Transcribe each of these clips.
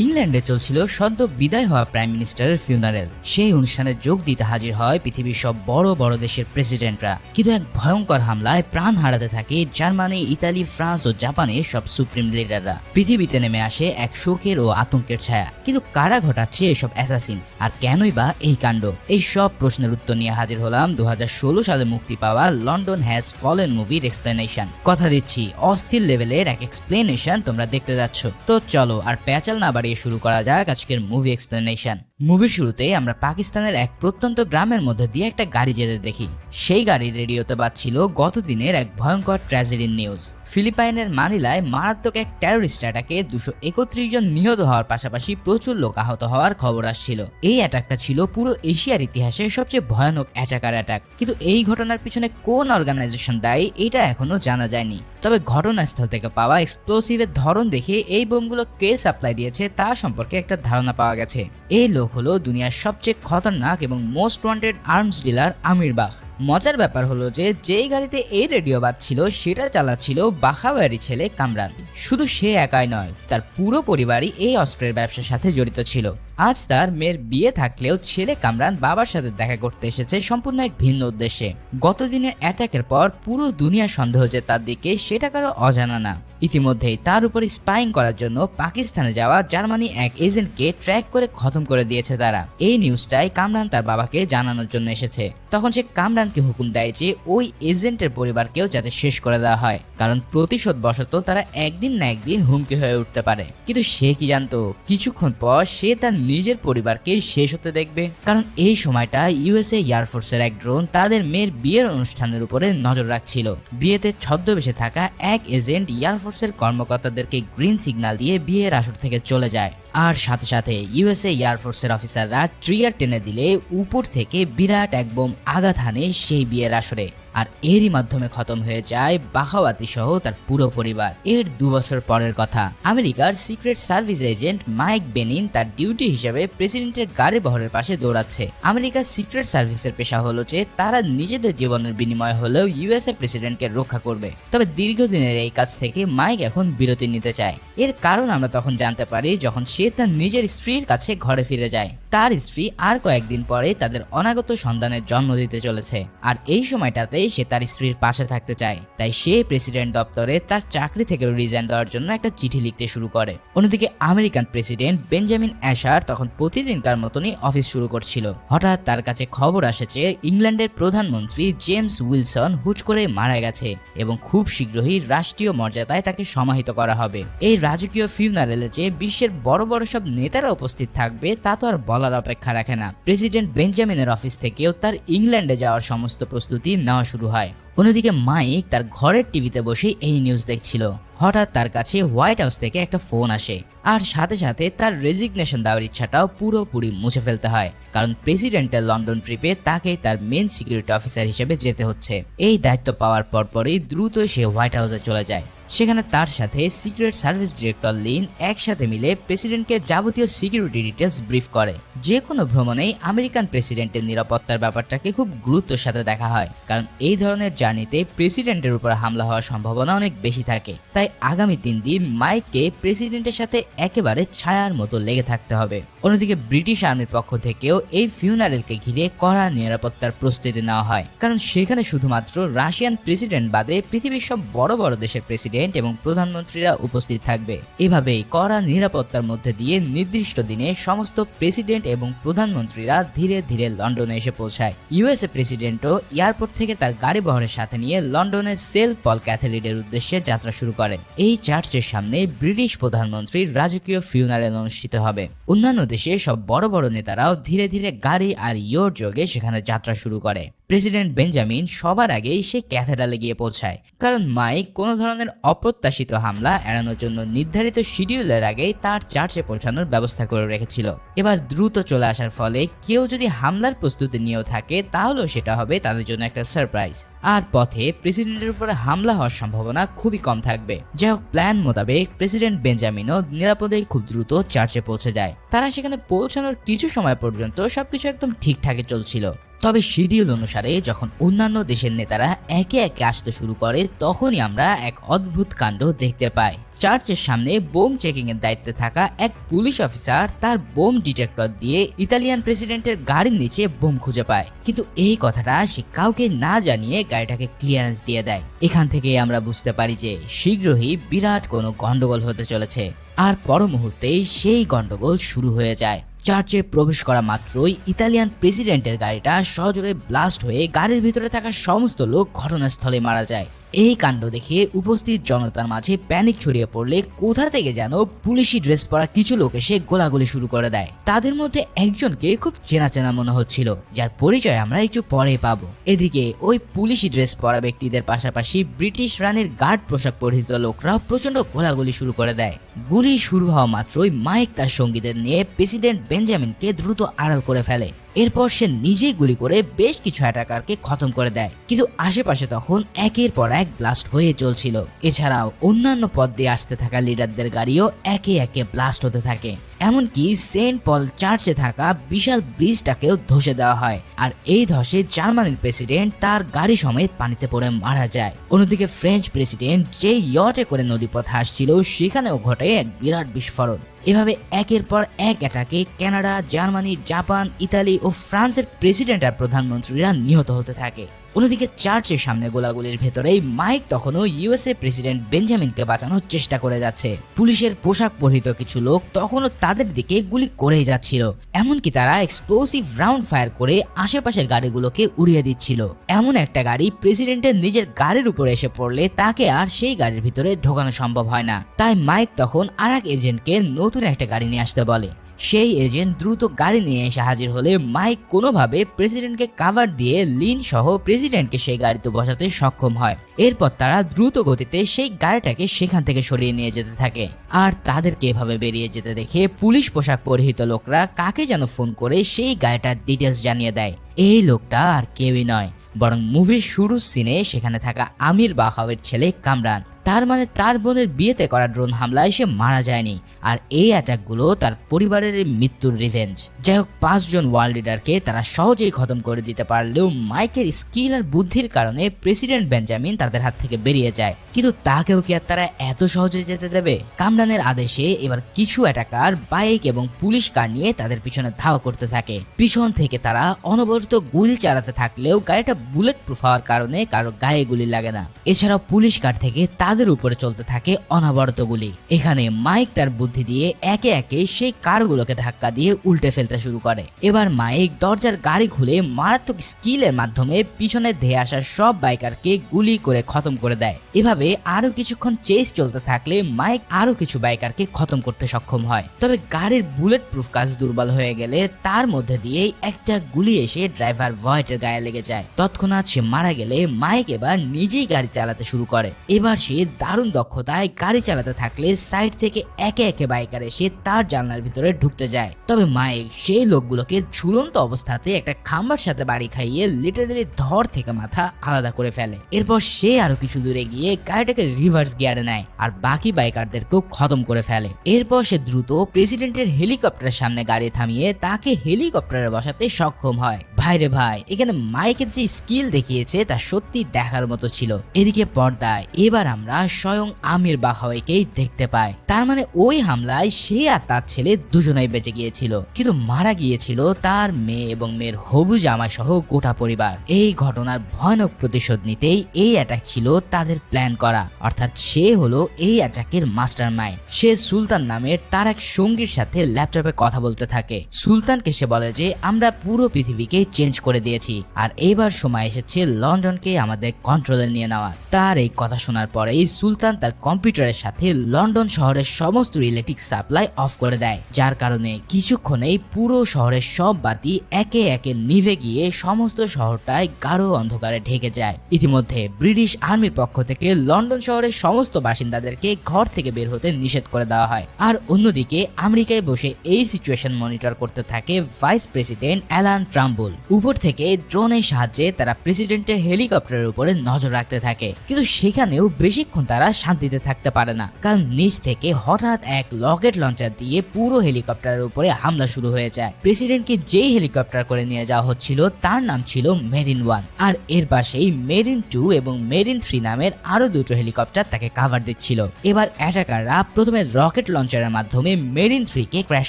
ইংল্যান্ডে চলছিল সদ্য বিদায় হওয়া প্রাইম মিনিস্টারের ফিউনারেল সেই অনুষ্ঠানে যোগ দিতে হাজির হয় পৃথিবীর সব বড় বড় দেশের প্রেসিডেন্টরা কিন্তু এক ভয়ঙ্কর হামলায় প্রাণ হারাতে থাকে জার্মানি, ইতালি, ফ্রান্স ও জাপানের সব সুপ্রিম লিডাররা পৃথিবীতে নেমে আসে এক শোকের ও আতঙ্কের ছায়া। কিন্তু কারা ঘটাচ্ছে এসব অ্যাসাসিন আর কেনই বা এই কাণ্ড? এই সব প্রশ্নের উত্তর নিয়ে হাজির হলাম দু হাজার ষোলো সালে মুক্তি পাওয়া লন্ডন হ্যাজ ফলেন মুভির এক্সপ্লেনেশন কথা দিচ্ছি, অস্থির লেভেলের এক এক্সপ্লেনেশন তোমরা দেখতে যাচ্ছ। তো চলো, আর প্যাচাল না বাড়িয়ে শুরু করা যাক আজকের মুভি এক্সপ্লেনেশন মুভির শুরুতে আমরা পাকিস্তানের এক প্রত্যন্ত গ্রামের মধ্যে দিয়ে একটা গাড়ি যেতে দেখি। সেই গাড়ির রেডিওতে বাজছিল গত দিনের এক ভয়ঙ্কর ট্র্যাজেডির নিউজ। ফিলিপাইনের মানিলায় মারাত্মক এক টেরোরিস্ট অ্যাটাকে দুশো একত্রিশ জন নিহত হওয়ার পাশাপাশি প্রচুর লোক আহত হওয়ার খবর আসছিল। এই অ্যাটাকটা ছিল পুরো এশিয়ার ইতিহাসে সবচেয়ে ভয়ানক অ্যাটাকার অ্যাটাক কিন্তু এই ঘটনার পিছনে কোন অর্গানাইজেশন দায়ী, এটা এখনও জানা যায়নি। তবে ঘটনাস্থল থেকে পাওয়া এক্সপ্লোসিভের ধরন দেখে এই বোমগুলো কে সাপ্লাই দিয়েছে তা সম্পর্কে একটা ধারণা পাওয়া গেছে। এই লোক হলো দুনিয়ার সবচেয়ে খতরনাক এবং most wanted arms dealer Aamir Bach মজার ব্যাপার হলো যে, যেই গাড়িতে এই রেডিও বাজছিল, সেটা চালাচ্ছিল বাখাওয়ারি ছেলে কামরান। শুধু সে একাই নয়, তার পুরো পরিবারই এই অস্ত্রের ব্যবসার সাথে জড়িত ছিল। আজ তার মেয়ের বিয়ে থাকলেও ছেলে কামরান বাবার সাথে দেখা করতে এসেছে সম্পূর্ণ এক ভিন্ন উদ্দেশ্যে। গতদিনের অ্যাটাকের পর পুরো দুনিয়া সন্দেহ যে তার দিকে, সেটা কারও অজানা না। ইতিমধ্যেই তার উপরে স্পাইং করার জন্য পাকিস্তানে যাওয়া জার্মানি এক এজেন্টকে ট্র্যাক করে খতম করে দিয়েছে তারা। এই নিউজটাই কামরান তার বাবাকে জানানোর জন্য এসেছে। তখন সে কামরানকে হুকুম দেয় যে ওই এজেন্টের পরিবারকেও যাতে শেষ করে দেওয়া হয়। কারণ প্রতিশোধ বশত তারা একদিন না একদিন হুমকি হয়ে উঠতে পারে। কিন্তু সে কি জানতো? কিছুক্ষণ পর সে তার নিজের পরিবারকেই শেষ হতে দেখবে। কারণ এই সময়টা ইউএসএ এয়ারফোর্সের এক ড্রোন তাদের মেয়ের বিয়ের অনুষ্ঠানের উপরে নজর রাখছিল। বিয়েতে ছদ্মবেশে থাকা এক এজেন্ট এয়ারফোর্সের কর্মকর্তাদেরকে গ্রিন সিগন্যাল দিয়ে বিয়ের আসর থেকে চলে যায়। আর সাথে সাথে ইউএসএ এয়ারফোর্সের অফিসাররা ট্রিগার টেনে দিলে উপর থেকে বিরাট এক বোম আঘাত হানে সেই বিয়ের আসরে। আর এরই মাধ্যমে খতম হয়ে যায় বাখাওয়াতি সহ তার পুরো পরিবার। এর দু বছর পরের কথা। আমেরিকার secret service agent Mike Banning তার ডিউটি হিসেবে প্রেসিডেন্টের গাড়ি বহরের পাশে দৌড়াচ্ছে। আমেরিকার সিক্রেট সার্ভিসের পেশা হলো যে তারা নিজেদের জীবনের বিনিময় হলেও ইউএসএ প্রেসিডেন্টকে রক্ষা করবে। তবে দীর্ঘদিনের এই কাজ থেকে মাইক এখন বিরতি নিতে চায়। এর কারণ আমরা তখন জানতে পারি যখন সে তার নিজের স্ত্রীর কাছে ঘরে ফিরে যায়। তার স্ত্রী আর কয়েকদিন পরে তাদের অনাগত সন্তানের জন্ম দিতে চলেছে। আর এই সময়টাতে সে তার স্ত্রীর পাশে থাকতে চায়। তাই সে প্রেসিডেন্ট দপ্তরে তার চাকরি থেকে রিজাইন দেওয়ার জন্য একটা চিঠি লিখতে শুরু করে। অন্যদিকে আমেরিকান প্রেসিডেন্ট বেঞ্জামিন অ্যাশার তখন প্রতিদিনকার মতনই অফিস শুরু করছিল। হঠাৎ তার কাছে খবর আসে যে ইংল্যান্ডের প্রধানমন্ত্রী জেমস উইলসন হুট করে মারা গেছে এবং খুব শীঘ্রই রাষ্ট্রীয় মর্যাদায় তাকে সমাহিত করা হবে। এই রাজকীয় ফিউনারেলে যে বিশ্বের বড় বড় সব নেতারা উপস্থিত থাকবে, তা তো আর বলার অপেক্ষা রাখে না। প্রেসিডেন্ট বেঞ্জামিনের অফিস থেকেও তার ইংল্যান্ডে যাওয়ার সমস্ত প্রস্তুতি নেওয়া শুরু হয়। অন্যদিকে মাইক তার ঘরের টিভিতে বসে এই নিউজ দেখছিল। হঠাৎ তার কাছে হোয়াইট হাউস থেকে একটা ফোন আসে। আর সাথে সাথে তার রেজিগনেশন দেওয়ার ইচ্ছাটাও পুরোপুরি মুছে ফেলতে হয়। কারণ প্রেসিডেন্টের লন্ডন ট্রিপে তাকে তার মেন সিকিউরিটি অফিসার হিসেবে যেতে হচ্ছে। এই দায়িত্ব পাওয়ার পরপরই দ্রুত সে হোয়াইট হাউসে চলে যায়। সেখানে তার সাথে সিক্রেট সার্ভিস ডিরেক্টর লিন একসাথে মিলে প্রেসিডেন্টকে যাবতীয় সিকিউরিটি ডিটেলস ব্রিফ করে। যে কোনো ভ্রমণেই আমেরিকান প্রেসিডেন্টের নিরাপত্তার ব্যাপারটাকে খুব গুরুত্বের সাথে দেখা হয়, কারণ এই ধরনের জার্নিতে প্রেসিডেন্টের উপর হামলা হওয়ার সম্ভাবনা অনেক বেশি থাকে। তাই আগামী তিন দিন মাইককে প্রেসিডেন্টের সাথে একেবারে ছায়ার মতো লেগে থাকতে হবে। অন্যদিকে ব্রিটিশ আর্মির পক্ষ থেকেও এই ফিউনারেলকে ঘিরে কড়া নিরাপত্তার প্রস্তুতি নেওয়া হয়। কারণ সেখানে শুধুমাত্র রাশিয়ান প্রেসিডেন্ট বাদে পৃথিবীর সব বড় বড় দেশের প্রেসিডেন্ট এবং প্রধানমন্ত্রীরা উপস্থিত থাকবে। এভাবেই কড়া নিরাপত্তার মধ্যে দিয়ে নির্দিষ্ট দিনে সমস্ত প্রেসিডেন্ট এবং প্রধানমন্ত্রীরা ধীরে ধীরে লন্ডনে এসে পৌঁছায়। ইউএসএ প্রেসিডেন্টও এয়ারপোর্ট থেকে তার গাড়ি বহরের সাথে নিয়ে লন্ডনের সেল পল ক্যাথেলিডের উদ্দেশ্যে যাত্রা শুরু করে। এই চার্চের সামনে ব্রিটিশ প্রধানমন্ত্রীর রাজকীয় ফিউনারেল অনুষ্ঠিত হবে। অন্যান্য দেশে সব বড় বড় নেতারাও ধীরে ধীরে গাড়ি আর ইয়োর যোগে সেখানে যাত্রা শুরু করে। প্রেসিডেন্ট বেঞ্জামিন সবার আগেই সে ক্যাথেড্রালে গিয়ে পৌঁছায়। কারণ মাইক কোনো ধরনের অপ্রত্যাশিত হামলা এড়ানোর জন্য নির্ধারিত শিডিউলের আগেই তার চার্চে পৌঁছানোর ব্যবস্থা করে রেখেছিল। এবার দ্রুত চলে আসার ফলে কেউ যদি হামলার প্রস্তুতি নিয়েও থাকে, তাহলেও সেটা হবে তাদের জন্য একটা সারপ্রাইজ। আর পথে প্রেসিডেন্টের উপরে হামলা হওয়ার সম্ভাবনা খুবই কম থাকবে। যাই হোক, প্ল্যান মোতাবেক প্রেসিডেন্ট বেঞ্জামিনও নিরাপদেই খুব দ্রুত চার্চে পৌঁছে যায়। তারা সেখানে পৌঁছানোর কিছু সময় পর্যন্ত সবকিছু একদম ঠিকঠাকই চলছিল। তবে শিডিউল অনুসারে যখন অন্যান্য দেশের নেতারা একে একে আসতে শুরু করে, তখনই আমরা এক অদ্ভুত কাণ্ড দেখতে পাই। চার্চের সামনে বোম চেকিং এর দায়িত্বে থাকা এক পুলিশ অফিসার তার বোম ডিটেক্টর দিয়ে ইতালিয়ান প্রেসিডেন্টের গাড়ির নিচে বোম খুঁজে পায়। কিন্তু এই কথাটা সে কাউকে না জানিয়ে গাড়িটাকে ক্লিয়ারেন্স দিয়ে দেয়। এখান থেকে আমরা বুঝতে পারি যে শীঘ্রই বিরাট কোনো গন্ডগোল হতে চলেছে। আর পর মুহূর্তেই সেই গন্ডগোল শুরু হয়ে যায়। চার্চে প্রবেশ করা মাত্রই ইতালিয়ান প্রেসিডেন্টের গাড়িটা সজোরে ব্লাস্ট হয়ে গাড়ির ভিতরে থাকা সমস্ত লোক ঘটনাস্থলে মারা যায়। এই কাণ্ড দেখে উপস্থিত জনতার মাঝে প্যানিক ছড়িয়ে পড়লে কোথা থেকে যেন পুলিশি ড্রেস পরা কিছু লোক এসে গোলাগুলি শুরু করে দেয়। তাদের মধ্যে একজনকে খুব চেনা চেনা মনে হচ্ছিল, যার পরিচয় আমরা একটু পরে পাবো। এদিকে ওই পুলিশি ড্রেস পরা ব্যক্তিদের পাশাপাশি ব্রিটিশ রানের গার্ড পোশাক পরিহিত লোকরাও প্রচণ্ড গোলাগুলি শুরু করে দেয়। গুলি শুরু হওয়া মাত্রই মাইক তার সঙ্গীদের নিয়ে প্রেসিডেন্ট বেঞ্জামিনকে দ্রুত আড়াল করে ফেলে। এরপর সে নিজেই গুলি করে বেশ কিছু অ্যাটাকারকে খতম করে দেয়। কিন্তু আশেপাশে তখন একের পর এক ব্লাস্ট হয়ে চলছিল। এছাড়াও অন্যান্য পদ দিয়ে আসতে থাকা লিডারদের গাড়িও একে একে ব্লাস্ট হতে থাকে। এমনকি সেন্ট পল চার্চে থাকা বিশাল ব্রিজটাকেও ধসে দেওয়া হয়। আর এই ধসে জার্মানির প্রেসিডেন্ট তার গাড়ি সমেত পানিতে পড়ে মারা যায়। অন্যদিকে ফ্রেঞ্চ প্রেসিডেন্ট যে ইয়টে করে নদীপথে আসছিল, সেখানেও ঘটে এক বিরাট বিস্ফোরণ। এভাবে একের পর এক অ্যাটাকে কানাডা, জার্মানি, জাপান, ইতালি ও ফ্রান্সের প্রেসিডেন্ট আর প্রধানমন্ত্রীরা নিহত হতে থাকে। অন্যদিকে চার্চের সামনে গোলাগুলির ভেতরেই মাইক তখনও ইউএসএ প্রেসিডেন্ট বেঞ্জামিনকে বাঁচানোর চেষ্টা করে যাচ্ছে। পুলিশের পোশাক পরিহিত কিছু লোক তখনও তাদের দিকে গুলি করেই যাচ্ছিল। এমনকি তারা এক্সপ্লোসিভ রাউন্ড ফায়ার করে আশেপাশের গাড়িগুলোকে উড়িয়ে দিচ্ছিল। এমন একটা গাড়ি প্রেসিডেন্টের নিজের গাড়ির উপরে এসে পড়লে তাকে আর সেই গাড়ির ভিতরে ঢোকানো সম্ভব হয় না। তাই মাইক তখন আর এক এজেন্টকে নতুন একটা গাড়ি নিয়ে আসতে বলে। সেই এজেন্ট দ্রুত গাড়ি নিয়ে এসে হাজির হলে মাইক কোনোভাবে প্রেসিডেন্টকে কাভার দিয়ে লিন সহ প্রেসিডেন্টকে সেই গাড়িতে বসাতে সক্ষম হয়। এরপর তারা দ্রুত গতিতে সেই গাড়িটাকে সেখান থেকে সরিয়ে নিয়ে যেতে থাকে। আর তাদেরকে এভাবে বেরিয়ে যেতে দেখে পুলিশ পোশাক পরিহিত লোকরা কাকে যেন ফোন করে সেই গাড়িটার ডিটেলস জানিয়ে দেয়। এই লোকটা আর কেউই নয়, বরং মুভির শুরুর সিনে সেখানে থাকা আমির বাহাওয়ের ছেলে কামরান। তার মানে তার বোনের বিয়েতে করা ড্রোন হামলায় সে মারা যায়নি। আর এই অ্যাটাকগুলো তার পরিবারের মৃত্যুর রিভেঞ্জ যাই হোক, পাঁচজন ওয়ার্ল্ড লিডারকে তারা সহজেই খতম করে দিতে পারলেও মাইকের স্কিল আর বুদ্ধির কারণে প্রেসিডেন্ট বেঞ্জামিন তাদের হাত থেকে বেরিয়ে যায়। কিন্তু তাকেও কি আর তারা এত সহজে যেতে দেবে? কামরানের আদেশে এবার কিছু অ্যাটাকার বাইক এবং পুলিশ কার নিয়ে তাদের পিছনে ধাওয়া করতে থাকে। পিছন থেকে তারা অনবরত গুলি চালাতে থাকলেও গাড়িটা বুলেট প্রুফ হওয়ার কারণে কারও গায়ে গুলি লাগে না। এছাড়াও পুলিশ কার থেকে তাদের উপরে চলতে থাকে অনবরত গুলি এখানে মাইক তার বুদ্ধি দিয়ে একে একে সেই কারগুলোকে ধাক্কা দিয়ে উল্টে ফেলতে শুরু করে। এবার মাইক দরজার গাড়ি খুলে মারাত্মক স্কিলের মাধ্যমে পিছনে ধেয়ে আসা সব বাইকারকে গুলি করে খতম করে দেয়। এভাবে আরও কিছুক্ষণ চেস চলতে থাকলে মাইক আরও কিছু বাইকারকে খতম করতে সক্ষম হয়। তবে গাড়ির বুলেট প্রুফ কাজ দুর্বল হয়ে গেলে তার মধ্যে দিয়ে একটা গুলি এসে ড্রাইভার ভয়েটের গায়ে লেগে যায়। তৎক্ষণাৎ সে মারা গেলে মাইক এবার নিজেই গাড়ি চালাতে শুরু করে। এবার সে দারুণ দক্ষতায় গাড়ি চালাতে থাকলে সাইড থেকে একে একে বাইকার এসে তার জানলার ভিতরে ঢুকতে যায়। তবে মাইক সেই লোকগুলোকে ঝুলন্ত অবস্থাতে একটা খাম্বার সাথে বাড়ি খাইয়ে লিটারেলি ধর থেকে মাথা আলাদা করে ফেলে। এরপর সে আরও কিছু দূরে গিয়ে গাড়িটাকে রিভার্স গিয়ারে নেয় আর বাকি বাইকারদেরকেও খতম করে ফেলে। এরপর সে দ্রুত প্রেসিডেন্টের হেলিকপ্টারের সামনে গাড়ি থামিয়ে তাকে হেলিকপ্টারে বসাতে সক্ষম হয়। ভাইরে ভাই, এখানে মাইকের যে স্কিল দেখিয়েছে তা সত্যি দেখার মতো ছিল। এদিকে পর্দায় এবার আমরা স্বয়ং আমির বাখাওয়াইকেই দেখতে পাই তার মানে ওই হামলায় সে আর তার ছেলে দুজনেই বেঁচে গিয়েছিল। কিন্তু মারা গিয়েছিল তার মেয়ে এবং মেয়ের হবু জামা সহ গোটা পরিবার। এই ঘটনার ভয়ানক প্রতিশোধ নিতেই এই অ্যাটাক ছিল তাদের প্ল্যান করা। অর্থাৎ সে হলো এই অ্যাটাকের মাস্টার মাইন্ড সে সুলতান নামের তার এক সঙ্গীর সাথে ল্যাপটপে কথা বলতে থাকে। সুলতানকে সে বলে যে, আমরা পুরো পৃথিবীকে চেঞ্জ করে দিয়েছি। আর এইবার সময় এসেছে লন্ডনকে আমাদের কন্ট্রোলে নিয়ে নেওয়ার। তার এই কথা শোনার পরেই সুলতান তার কম্পিউটারের সাথে লন্ডন শহরের সমস্ত ইলেকট্রিক সাপ্লাই অফ করে দেয়, যার কারণে কিছুক্ষণেই পুরো শহরের সব বাতি একে একে নিভে গিয়ে সমস্ত শহরটায় গাঢ় অন্ধকারে ঢেকে যায়। ইতিমধ্যে ব্রিটিশ আর্মির পক্ষ থেকে লন্ডন শহরের সমস্ত বাসিন্দাদেরকে ঘর থেকে বের হতে নিষেধ করে দেওয়া হয়। আর অন্যদিকে আমেরিকায় বসে এই সিচুয়েশন মনিটর করতে থাকে ভাইস প্রেসিডেন্ট অ্যালান ট্রাম্বুল উপর থেকে ড্রোনের সাহায্যে তারা প্রেসিডেন্টের হেলিকপ্টারের উপরে নজর রাখতে থাকে। কিন্তু সেখানেও বেশিক্ষণ তারা শান্তিতে থাকতে পারে না। কারণ নিচ থেকে হঠাৎ এক লকেট লঞ্চার দিয়ে পুরো হেলিকপ্টারের উপরে হামলা শুরু হয়ে যায়। প্রেসিডেন্টকে যেই হেলিকপ্টার করে নিয়ে যাওয়া হচ্ছিল, তার নাম ছিল মেরিন ওয়ান। আর এর পাশেই মেরিন টু এবং মেরিন থ্রি নামের আরও দুটো হেলিকপ্টার তাকে কাভার দিচ্ছিল। এবার অ্যাটাকাররা প্রথমে রকেট লঞ্চারের মাধ্যমে মেরিন থ্রিকে ক্র্যাশ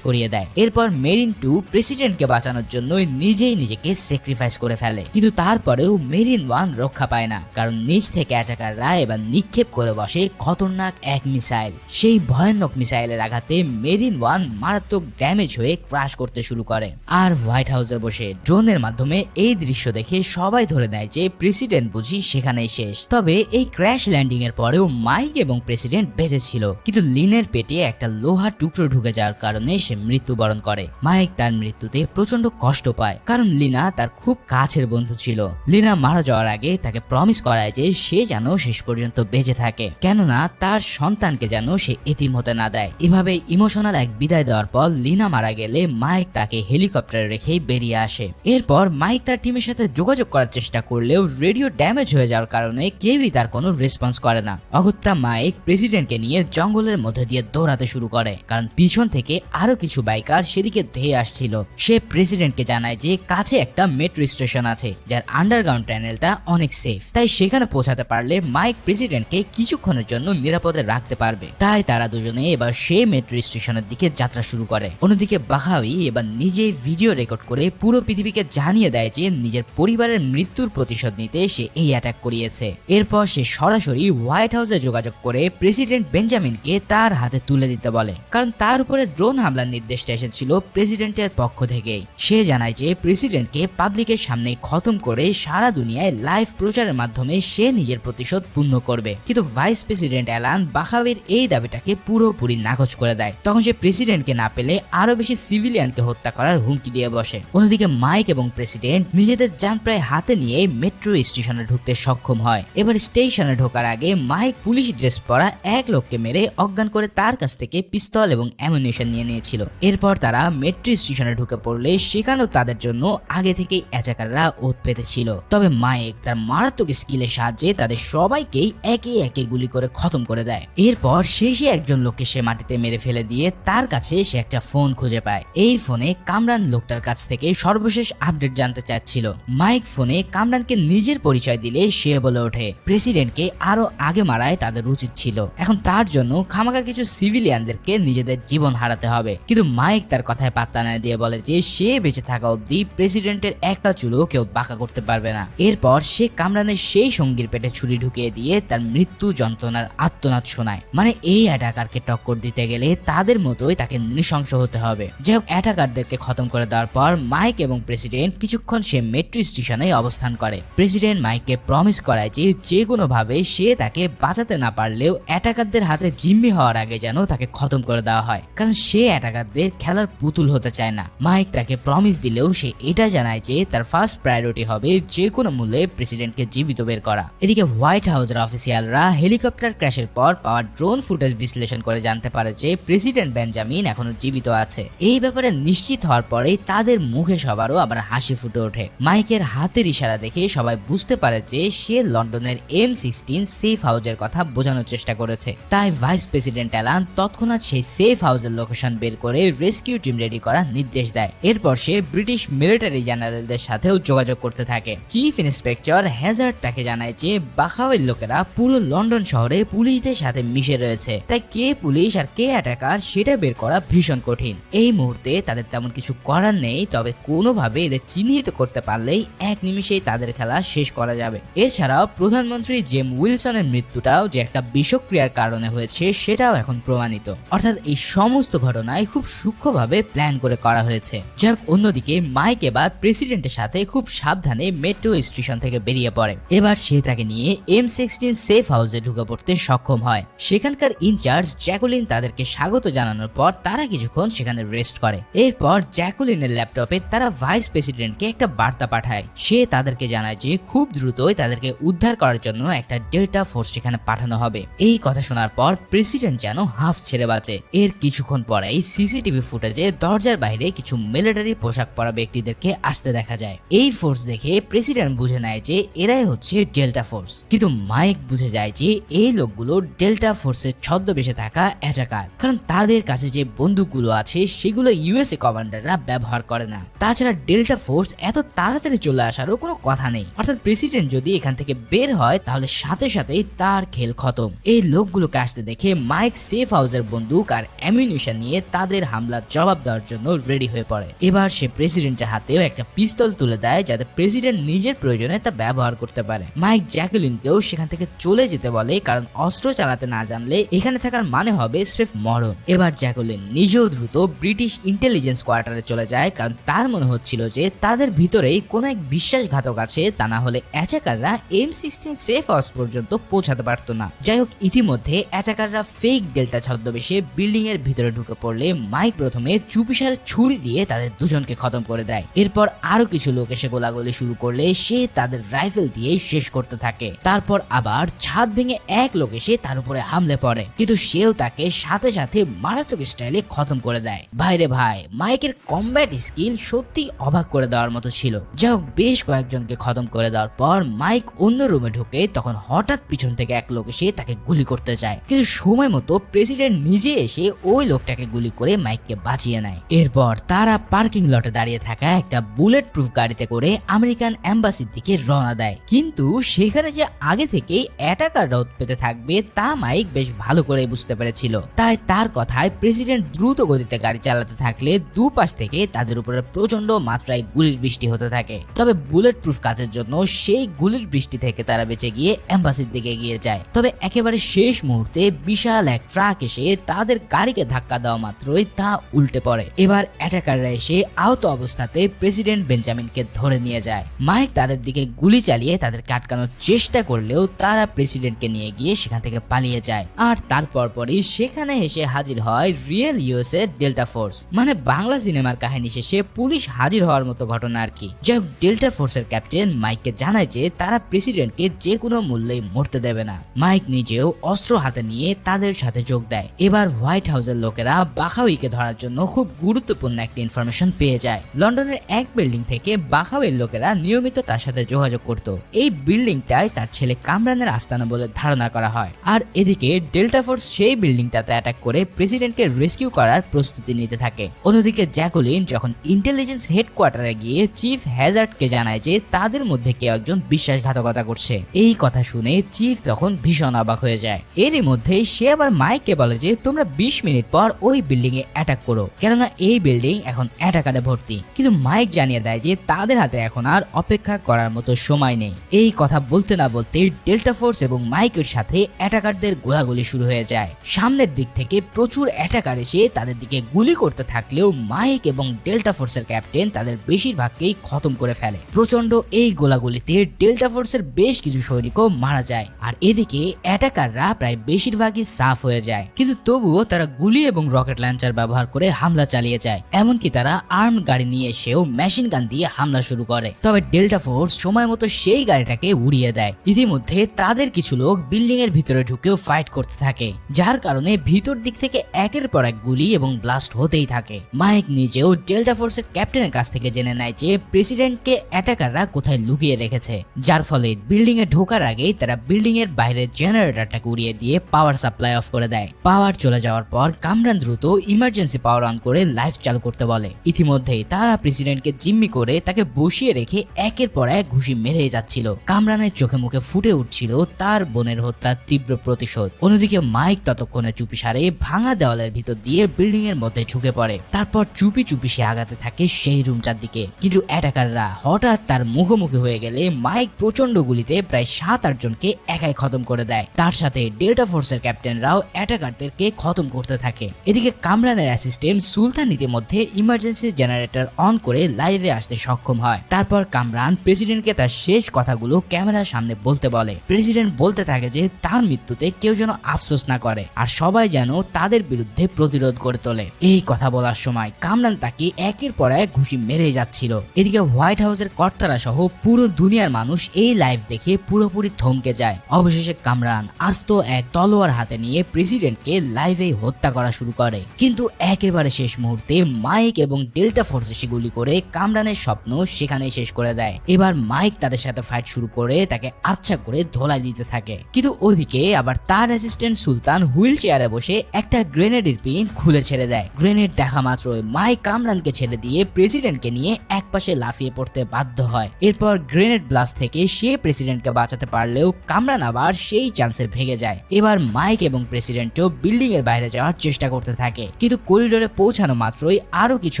করিয়ে দেয়। এরপর মেরিন টু প্রেসিডেন্টকে বাঁচানোর জন্য নিজেই নিজেকে স্যাক্রিফাইস করে ফেলে। কিন্তু তারপরেও মেরিন ওয়ান রক্ষা পায় না। কারণ নিচ থেকে অ্যাটাকাররা এবার নিক্ষেপ করে বসে খতরনাক এক মিসাইল। সেই ভয়ানক মিসাইলের আঘাতে মেরিন ওয়ান মারাত্মক ড্যামেজ হয়ে ক্রাশ করতে শুরু করে। আর হোয়াইট হাউসে বসে ড্রোনের মাধ্যমে এই দৃশ্য দেখে সবাই ধরে নেয় যে প্রেসিডেন্ট বুঝি সেখানেই শেষ। তবে এই ক্র্যাশ ল্যান্ডিং এর পরেও মাইক এবং প্রেসিডেন্ট বেঁচে ছিল কিন্তু লিনের পেটে একটা লোহার টুকরো ঢুকে যাওয়ার কারণে সে মৃত্যুবরণ করে। মাইক তার মৃত্যুতে প্রচণ্ড কষ্ট পায়, কারণ লিনা তার খুব কাছের বন্ধু ছিল। লিনা মারা যাওয়ার আগে তাকে প্রমিস করায় যে সে যেন শেষ পর্যন্ত বেঁচে থাকে। কেননা তার সন্তানকে যেন সে হতে না দেয়। এভাবে ইমোশনাল এক বিদায় দেওয়ার পর লিনা মারা গেলে মাইক তাকে হেলিকপ্টারে রেখেই বেরিয়ে আসে। এরপর মাইক তার টিমের সাথে যোগাযোগ করার চেষ্টা করলেও রেডিও ড্যামেজ হয়ে যাওয়ার কারণে কেউই তার কোনো রেসপন্স করে না। অগত্যা মাইক প্রেসিডেন্টকে নিয়ে জঙ্গলের মধ্যে দিয়ে দৌড়াতে শুরু করে, কারণ পিছন থেকে আরও কিছু বাইকার সেদিকে ধেয়ে আসছিল। সে প্রেসিডেন্টকে জানায় যে কাছে একটা মেট্রো স্টেশন আছে, যার আন্ডারগ্রাউন্ড টানেলটা অনেক সেফ তাই সেখানে পৌঁছাতে পারলে মাইক প্রেসিডেন্টকে কিছুক্ষণের জন্য নিরাপদে রাখতে পারবে। তাই তারা দুজনে এবার সেই মেট্রো স্টেশনের দিকে যাত্রা শুরু করে। অন্যদিকে বাহাওয়ি এবার নিজেই ভিডিও রেকর্ড করে পুরো পৃথিবীকে জানিয়ে দেয় যে নিজের পরিবারের মৃত্যুর প্রতিশোধ নিতে সে এই অ্যাটাক করিয়েছে। এরপর সে সরাসরি হোয়াইট হাউসে যোগাযোগ করে প্রেসিডেন্ট বেঞ্জামিনকে তার হাতে তুলে দিতে বলে। কারণ তার উপরে ড্রোন হামলার নির্দেশটা এসেছিল প্রেসিডেন্টের পক্ষ থেকেই। সে জানায় যে প্রেসিডেন্টকে পাবলিকের সামনে খতম করে সারা দুনিয়ায় লাইভ প্রচারের মাধ্যমে সে নিজের প্রতিশোধ পূর্ণ করবে। কিন্তু ভাইস প্রেসিডেন্ট অ্যালান বাখাওয়ের এই দাবিটাকে পুরোপুরি নাকচ করে দেয়। তখন সে প্রেসিডেন্টকে না পেলে আরও বেশি সিভিলিয়ানকে হত্যা করার হুমকি দিয়ে বসে। অন্যদিকে মাইক এবং প্রেসিডেন্ট নিজেদের যান প্রায় হাতে নিয়ে মেট্রো স্টেশনে ঢুকতে সক্ষম হয়। এবার স্টেশনে ঢোকার আগে মাইক পুলিশ ড্রেস পরা এক লোককে মেরে অজ্ঞান করে তার কাছ থেকে পিস্তল এবং অ্যামুনিশন নিয়ে নিয়েছিল। এরপর তারা মেট্রো স্টেশনে ঢুকে পড়লে সেখানেও তাদের জন্য আগে থেকেই অ্যাচাকাররা ওত পেতেছিল তবে মাইক তার মারাত্মক স্কিলের সাহায্যে তাদের সবাইকেই একে একে গুলি করে খতম করে দেয়। এরপর শেষে একজন লোককে সে মাটিতে মেরে ফেলে দিয়ে তার কাছে সে একটা ফোন খুঁজে পায়। এই ফোনে কামরান লোকটার কাছ থেকে সর্বশেষ আপডেট জানতে চাচ্ছিল। মাইক ফোনে কামরানকে নিজের পরিচয় দিলে সে বলে ওঠে, প্রেসিডেন্টকে আরও আগে মারায় তাদের উচিত ছিল। এখন তার জন্য খামাকা কিছু সিভিলিয়ানদেরকে নিজেদের জীবন হারাতে হবে। কিন্তু মাইক তার কথায় পাত্তা না দিয়ে বলে যে, সে বেঁচে থাকা অবধি প্রেসিডেন্টের একটা চুলও কেউ বাঁকা করতে পারবে না। এরপর সে কামরানের সেই সঙ্গীর পেটে ছুরি ঢুকিয়ে দিয়ে তার মৃত্যু যন্ত্রণার আত্মনাদ শোনায়। মানে এই অ্যাটাকারকে টক্কর দিতে গেলে তাদের মতোই তাকে নৃশংস হতে হবে। যাই হোক, অ্যাটাকারদেরকে খতম করে দেওয়ার পর মাইক এবং প্রেসিডেন্ট কিছুক্ষণ সে মেট্রো স্টেশনে অবস্থান করে। প্রেসিডেন্ট মাইককে প্রমিস করায় যে যে কোনো ভাবে সে তাকে বাঁচাতে না পারলেও অ্যাটাকারদের হাতে জিম্মি হওয়ার আগে যেন তাকে খতম করে দেওয়া হয়। কারণ সে অ্যাটাকারদের খেলার পুতুল হতে চায় না। মাইক তাকে প্রমিস দিলেও সে এটা জানায় যে তার ফার্স্ট প্রায়োরিটি হবে যে কোনো মূল্যে প্রেসিডেন্টকে জীবিত বের করা। এদিকে হোয়াইট হাউসের অফিসিয়ালরা হেলিকপ্টার ক্র্যাশের পর পাওয়া ড্রোন ফুটেজ বিশ্লেষণ করে জানতে পারে যে প্রেসিডেন্ট বেঞ্জামিন এখনও জীবিত আছে। এই ব্যাপারে নিশ্চিত হওয়ার পরেই তাদের মুখে সবারও আবার হাসি ফুটে ওঠে। মাইকের হাতের ইশারা দেখে সবাই বুঝতে পারে যে সে লন্ডনের এম সিক্সটিন সেফ হাউসের কথা বোঝানোর চেষ্টা করেছে। তাই ভাইস প্রেসিডেন্ট অ্যালান তৎক্ষণাৎ সেই সেফ হাউজের লোকেশন বের করে রেস্কিউ টিম রেডি করার নির্দেশ দেয়। এরপর সে ব্রিটিশ মিলিটারি জেনারেলদের সাথেও যোগাযোগ করতে থাকে। চিফ ইন্সপেক্টর হ্যাজার্ড তাকে জানায় যে বাখাওয়ের লোকেরা পুরো লন্ডন শহরে পুলিশদের সাথে মিশে রয়েছে। তাই কে পুলিশ আর কে অ্যাটাকার সেটা বের করা ভীষণ কঠিন। এই মুহূর্তে তাদের তেমন কিছু করার নেই, তবে কোনোভাবে এদের চিহ্নিত করতে পারলেই এক নিমিষেই তাদের খেলা শেষ করা যাবে। এছাড়াও প্রধানমন্ত্রী জেম উইলসনের মৃত্যুটাও যে একটা বিষক্রিয়ার কারণে হয়েছে, সেটাও এখন প্রমাণিত। অর্থাৎ এই সমস্ত ঘটনায় খুব সূক্ষ্মভাবে প্ল্যান করে করা হয়েছে। যাক, অন্যদিকে মাইক এবার প্রেসিডেন্টের সাথে খুব সাবধানে মেট্রো স্টেশন থেকে বেরিয়ে পড়ে। এবার সে তাকে নিয়ে এম সিক্সটিন সেফ হাউসে ঢুকে পড়তে সক্ষম হয়। সেখানকার ইনচার্জ জ্যাকুলিন তাদেরকে স্বাগত জানানোর পর তারা কিছুক্ষণ সেখানে রেস্ট করে। এরপর জ্যাকুলিনের ল্যাপটপে তারা ভাইস প্রেসিডেন্টকে একটা বার্তা পাঠায়। সে তাদেরকে জানায় যে খুব দ্রুতই তাদেরকে উদ্ধার করার জন্য একটা ডেল্টা ফোর্স সেখানে পাঠানো হবে। এই কথা শোনার পর প্রেসিডেন্ট যেন হাফ ছেড়ে বাঁচে। এর কিছুক্ষণ পরেই সিসিটিভি ফুটেজে দরজার বাইরে কিছু মিলিটারি পোশাক পরা ব্যক্তিদেরকে আসতে দেখা যায়। এই ফোর্স দেখে প্রেসিডেন্ট বুঝে নেয় যে এরাই হচ্ছে ডেল্টা ফোর্স। কিন্তু মাইক বুঝে যায় যে এই লোকগুলো ডেল্টা ফোর্সের ছদ্মবেশে থাকা অ্যাটাকার কারণ তাদের কাছে যে বন্দুকগুলো আছে, সেগুলো ইউএসএ কমান্ডাররা ব্যবহার করে না। তাছাড়া ডেল্টা ফোর্স এত তাড়াতাড়ি চলে আসারও কোনো কথা নেই। অর্থাৎ প্রেসিডেন্ট যদি এখান থেকে বের হয়, তাহলে সাথে সাথেই তার খেল খতম। এই লোকগুলোকে আসতে দেখে মাইক সেফ হাউসের বন্দুক আর অ্যামিউনিশন নিয়ে তাদের হামলার জবাব দেওয়ার জন্য রেডি হয়ে পড়ে। এবার সে প্রেসিডেন্টের হাতেও একটা পিস্তল তুলে দেয়, যাতে প্রেসিডেন্ট নিজের প্রয়োজনে তা ব্যবহার করতে পারে। মাইক জ্যাকুলিনকেও সেখান থেকে চলে যেতে বলে, কারণ অস্ত্র চালাতে না জানলে এখানে থাকার মানে হবে স্রেফ মরণ। এবার জ্যাকুলিন নিজেও দ্রুত ব্রিটিশ ইন্টেলিজেন্স কোয়ার্টারে চলে যায়, কারণ তার মনে হচ্ছিল যে তাদের ভিতরেই কোনো এক বিশ্বাসঘাতক আছে, তা না হলে অ্যাচাকাররা এম সিক্সটিন সেফ হাউস পর্যন্ত পৌঁছাতে পারতো না। যাই হোক, ইতিমধ্যে অ্যাচাকাররা ফেক ডেল্টা ছদ্মবেশে বিল্ডিং এর ভিতরে ঢুকে পড়লে মাইক প্রথমে চুপিসার ছুরি দিয়ে তাদের দুজনকে খতম করে দেয়। এরপর আরও কিছু লোক এসে গোলাগুলি শুরু করলে সে তাদের রাইফেল দিয়ে শেষ করতে থাকে। তারপর আবার ছাদ ভেঙে এক লোক এসে তার উপরে হামলে পড়ে। কিন্তু সেও তাকে সাথে সাথে মারাত্মক স্টাইলে খতম করে দেয়। ভাইরে ভাই, মাইকের কমব্যাট স্কিল সত্যি অবাক করে দেওয়ার মতো ছিল। যাই হোক, বেশ কয়েকজনকে খতম করে দেওয়ার পর মাইক অন্য রুমে ঢুকে তখন হঠাৎ পিছন থেকে এক লোক এসে তাকে গুলি করতে যায়। কিন্তু সময় মতো প্রেসিডেন্ট নিজে এসে ওই লোকটাকে গুলি করে মাইককে বাঁচিয়ে নেয়। এরপর তারা পার্কিং লটে দাঁড়িয়ে থাকা একটা বুলেট প্রুফ গাড়িতে করে আমেরিকান অ্যাম্বাসির দিকে রওনা দেয়। কিন্তু সেখানে যে আগে থেকেই অ্যাটাকার রোধ পেতে থাকবে তা মাইক বেশ ভালো করে বুঝতে পেরেছিল। তাই তার কথায় প্রেসিডেন্ট দ্রুত গতিতে গাড়ি চালাতে থাকলে দুপাশ থেকে তাদের উপরে প্রচণ্ড মাত্রায় গুলির বৃষ্টি হতে থাকে। তবে বুলেট প্রুফ কাজের জন্য সেই গুলির বৃষ্টি থেকে তারা বেঁচে গিয়ে অ্যাম্বাসির দিকে এগিয়ে যায়। তবে একেবারে শেষ মুহূর্তে বিশাল এক ট্রাক এসে তাদের গাড়িকে ধাক্কা দেওয়া মাত্রই তা উল্টে পড়ে। এবার অ্যাটাকাররা এসে আহত অবস্থাতে প্রেসিডেন্ট বেঞ্জামিনকে ধরে নিয়ে যায়। মাইক তাদের দিকে গুলি চালিয়ে তাদের আটকানোর চেষ্টা করলেও তারা প্রেসিডেন্টকে নিয়ে গিয়ে সেখান থেকে পালিয়ে যায়। আর তারপর পরই সেখানে এসে হাজির হয় রিয়েল ইউএস এর ডেল্টা ফোর্স। মানে বাংলা সিনেমার কাহিনী শেষে পুলিশ হাজির হওয়ার মতো ঘটনা আর কি। যাই হোক, ডেল্টা ফোর্সের ক্যাপ্টেন মাইককে জানায় যে তারা প্রেসিডেন্টকে যে কোনো মূল্যেই মরতে দেবে না। মাইক নিজেও অস্ত্র হাতে নিয়ে তাদের সাথে যোগ দেয়। এবার হোয়াইট হাউসের লোকেরা বাখাউইকে ধরার জন্য খুব গুরুত্বপূর্ণ একটা ইনফরমেশন পেয়ে যায়। লন্ডনের এক বিল্ডিং থেকে বাখাউইর লোকেরা নিয়মিত তার সাথে যোগাযোগ করত। এই বিল্ডিংটাই তার ছেলে কামরানের আস্তানা বলে ধারণা করা হয়। আর এদিকে ডেল্টা ফোর্স সেই বিল্ডিংটাতে অ্যাটাক করে প্রেসিডেন্টকে রেস্কিউ করার প্রস্তুতি নিতে থাকে। অন্যদিকে জ্যাকুলিন যখন ইন্টেলিজেন্স হেডকোয়ার্টারে গিয়ে চিফ হ্যাজার্ডকে জানায় যে তাদের মধ্যে কেউ একজন বিশ্বাসঘাতকতা করছে। এই কথা শুনে চিফ তখন ভীষণ অবাক হয়ে যায়। এরই মধ্যে সে আবার মাইককে বলে যে, তোমরা বিশ মিনিট পর ওই বিল্ডিং এ অ্যাটাক করো। কেননা এই বিল্ডিং এখন অ্যাটাকারে ভর্তি। কিন্তু মাইক জানিয়ে দেয় যে, তাদের হাতে এখন আর অপেক্ষা করার মতো সময় নেই। এই কথা বলতে না বলতে ডেল্টা ফোর্স এবং মাইকের সাথে অ্যাটাকারদের গোলাগুলি শুরু হয়ে যায়। সামনের দিক থেকে প্রচুর অ্যাটাকার এসে তাদের দিকে গুলি করতে থাকলেও মাইক এবং ডেল্টা ফোর্সের ক্যাপ্টেন তাদের বেশিরভাগকেই খতম করে ফেলে। প্রচণ্ড এই গোলাগুলিতে ডেল্টা ফোর্সের বেশ কিছু সৈনিকও মারা যায় আর এদিকে অ্যাটাকাররা প্রায় বেশিরভাগই সাফ হয়ে যায়। কিন্তু তবুও তারা গুলি এবং রকেট লঞ্চার ব্যবহার করে হামলা চালিয়ে যায়। এমনকি তারা আর্ম গাড়ি নিয়ে এসেও মেশিন গান দিয়ে হামলা শুরু করে। তবে ডেল্টা ফোর্স সময় মতো সেই গাড়িটাকে উড়িয়ে দেয়। ইতিমধ্যে তাদের কিছু লোক বিল্ডিং এর ভিতরে ঢুকেও ফাইট করতে থাকে, যার কারণে ভিতর দিক থেকে একের পর এক গুলি এবং ব্লাস্ট হতেই থাকে। মাইক নিজেও ডেল্টা ফোর্সের ক্যাপ্টেনের কাছ থেকে জেনে নেয় যে প্রেসিডেন্টকে অ্যাটাকাররা কোথায় লুকিয়ে রেখেছে, যার ফলে বিল্ডিং এ ঢোকার আগেই তারা বিল্ডিং এর বাইরে জেনারেটরটাকে উড়িয়ে দিয়ে পাওয়ার সাপ্লাই অফ করে দেয়। পাওয়ার চলে যাওয়ার পর কামরান দ্রুত ইমার্জেন্সি পাওয়ার অন করে লাইফ চালু করতে বলে। ইতিমধ্যেই তারা প্রেসিডেন্টকে জিম্মি করে তাকে বসিয়ে রেখে একের পর এক ঘুষি মেরে যাচ্ছিল। কামরানের চোখে মুখে ফুটে উঠছিল তার বোনের হত্যার তীব্র প্রতিশোধ। অন্যদিকে মাইক ততক্ষণে চুপি সারে ভাঙা দেওয়ালের ভিতর দিয়ে বিল্ডিং এর মধ্যে ঝুঁকে পড়ে। তারপর চুপি চুপি সে আগাতে থাকে সেই রুমটার দিকে। কিন্তু অ্যাটাকাররা হঠাৎ তার মুখোমুখি হয়ে গেলে মাইক প্রচণ্ড গুলিতে প্রায় সাত, আট জনকে একাই খতম করে দেয়। তার সাথে ডেল্টা ফোর্সের ক্যাপ্টেনরাও অ্যাটাকারদেরকে খতম করতে থাকে। এদিকে কামরানের অ্যাসিস্ট্যান্ট সুলতান ইতিমধ্যে ইমার্জেন্সি জেনারেটর অন করে লাইভে আসতে সক্ষম হয়। তারপর কামরান প্রেসিডেন্টকে তার শেষ কথাগুলো ক্যামেরার সামনে বলতে বলে। প্রেসিডেন্ট বলতে থাকে যে তার মৃত্যুতে কেউ যেন আফসোস না করে আর সবাই যেন তাদের বিরুদ্ধে প্রতিরোধ করে তোলে। এই কথা বলার সময় কামরান তাকে একের পর এক ঘুষি মেরে যাচ্ছিল। এদিকে হোয়াইট হাউসের কর্তারা সহ পুরো দুনিয়ার মানুষ এই লাইভ দেখে পুরোপুরি থমকে যায়। অবশেষে কামরান আস্ত এক তলোয়ার হাতে নিয়ে প্রেসিডেন্টকে লাইভে হত্যা করা শুরু করে। কিন্তু একেবারে শেষ মুহূর্তে মাইক এবং ডেল্টা ফোর্স এসে গুলি করে কামরানের স্বপ্ন সেখানেই শেষ করে দেয়। এবার মাইক তাদের সাথে ফাইট শুরু করে তাকে আচ্ছা করে ধোলাই দিতে থাকে। কিন্তু ওদিকে আবার তার অ্যাসিস্ট্যান্ট সুলতান হুইল চেয়ারে বসে একটা গ্রেনেডের পিন খুলে ছেড়ে দেয়। গ্রেনেড দেখা মাত্রই মাইক কামরানকে ছেড়ে দিয়ে প্রেসিডেন্টকে নিয়ে একপাশে লাফিয়ে পড়তে বাধ্য হয়। এরপর গ্রেনেড ব্লাস্ট থেকে সে প্রেসিডেন্টকে বাঁচাতে পারলেও কামরান আবার সেই চান্সে ভেঙে যায়। এবার মাইক এবং প্রেসিডেন্টও বিল্ডিং এর বাইরে যাওয়ার চেষ্টা করতে থাকে। কিন্তু করিডোরে পৌঁছানো মাত্রই আরও কিছু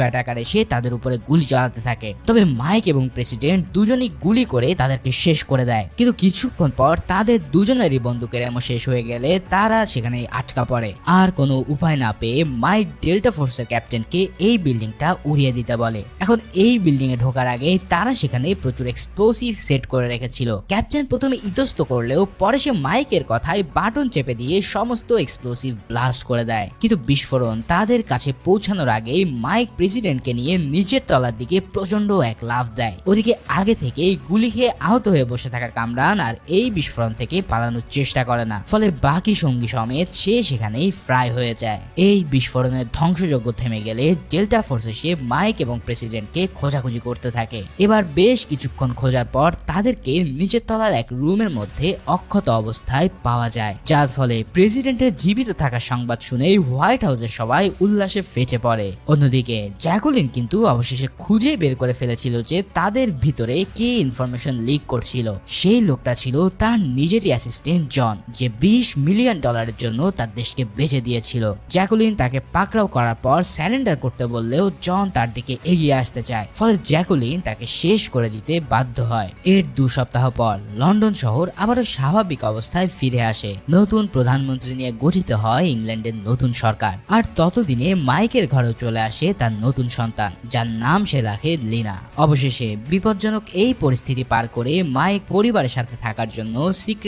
অ্যাটাকার এসে তাদের উপরে গুলি চালাতে থাকে। তবে মাইক এবং প্রেসিডেন্ট দুজনই গুলি করে তাদেরকে শেষ করে দেয়। কিন্তু কিছুক্ষণ পর তাদের দুজনেরই বন্দুকের এমন শেষ হয়ে গেলে তারা সেখানে আটকা পড়ে। আর কোনো উপায় না পেয়ে মাইক ডেল্টা ফোর্সের ক্যাপ্টেনকে এই বিল্ডিংটা উড়িয়ে দিতে বলে। এখন এই বিল্ডিং এ ঢোকার আগে তারা সেখানে প্রচুর এক্সপ্লোসিভ সেট করে রেখেছিল। ক্যাপ্টেন প্রথমে ইতস্ত করলেও পরে সে মাইকের কথায় বাটন চেপে দিয়ে সমস্ত এক্সপ্লোসিভ ব্লাস্ট করে দেয়। কিন্তু বিস্ফোরণ তাদের কাছে পৌঁছানোর আগেই মাইক প্রেসিডেন্টকে নিয়ে নিচের তলার দিকে প্রচণ্ড এক লাফ দেয়। ওদিকে আগে থেকেই গুলি খেয়ে আহত হয়ে বসে থাকা কামরান আর এই বিস্ফোরণ থেকে পালানোর চেষ্টা করে না। ফলে বাকি সঙ্গী সমেত সে সেখানেই ফ্রাই হয়ে যায়। এই বিস্ফোরণের ধ্বংসযজ্ঞ থেমে গেলে ডেল্টা ফোর্স এসে মাইক এবং প্রেসিডেন্টকে খোঁজাখুঁজি করতে থাকে। এবার বেশ কিছুক্ষণ খোঁজার পর তাদেরকে নিচের তলার এক রুমের মধ্যে অক্ষত অবস্থায় পাওয়া যায়। যার ফলে প্রেসিডেন্টের জীবিত থাকার সংবাদ শুনেই হোয়াইট হাউসের সবাই উল্লাসে ফেটে পড়ে। অন্যদিকে জ্যাকুলিন কিন্তু অবশেষে খুঁজে বের করে ফেলেছিল যে তাদের ভিতরে কে ইনফরমেশন লিক করছিল। সেই লোকটা ছিল তার নিজেরই অ্যাসিস্ট্যান্ট জন যে বিশ মিলিয়ন ডলারের জন্য তার দেশকে বেঁচে দিয়েছিল। জ্যাকুলিন তাকে পাকড়াও করার পর স্যারেন্ডার করতে বললেও জন তার দিকে এগিয়ে আসতে চায়। ফলে জ্যাকুলিন তাকে শেষ করে দিতে বাধ্য হয়। এর দু সপ্তাহ পর লন্ডন শহর আবারও স্বাভাবিক অবস্থায় ফিরে আসে। নতুন প্রধানমন্ত্রী নিয়ে গঠিত হয় ইংল্যান্ডের নতুন সরকার। আর ততদিনে মাইকের ঘরেও চলে আসে তার নতুন সন্তান, যার নাম সে রাখে লিনা। অবশেষে বিপজ্জনক এই পরিস্থিতি পার করে মাইক পরিবারের সাথে থাকার জন্য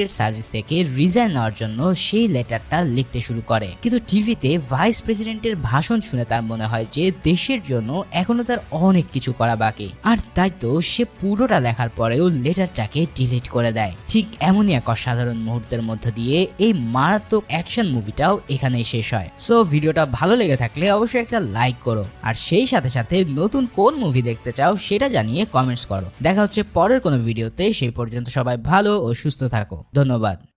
সিক্রেট সার্ভিস থেকে রিজাইন নেওয়ার জন্য সেই লেটারটা লিখতে শুরু করে। কিন্তু টিভিতে ভাইস প্রেসিডেন্টের ভাষণ শুনে তার মনে হয় যে দেশের জন্য এখনও তার অনেক কিছু করা বাকি। আর তাই তো সে পুরোটা লেখার পরেও লেটারটাকে ডিলিট করে দেয়। ঠিক এমনই এক অসাধারণ মুহূর্তের মধ্য দিয়ে এই মারাত্মক অ্যাকশন মুভিটাও এখানেই শেষ হয়। সো ভিডিওটা ভালো লেগে থাকলে অবশ্যই একটা লাইক করো। আর সেই সাথে সাথে নতুন কোন মুভি দেখতে চাও সেটা জানিয়ে কমেন্টস করো। দেখা হচ্ছে পরের কোনো ভিডিওতে। সেই পর্যন্ত সবাই ভালো ও সুস্থ থাকো। ধন্যবাদ।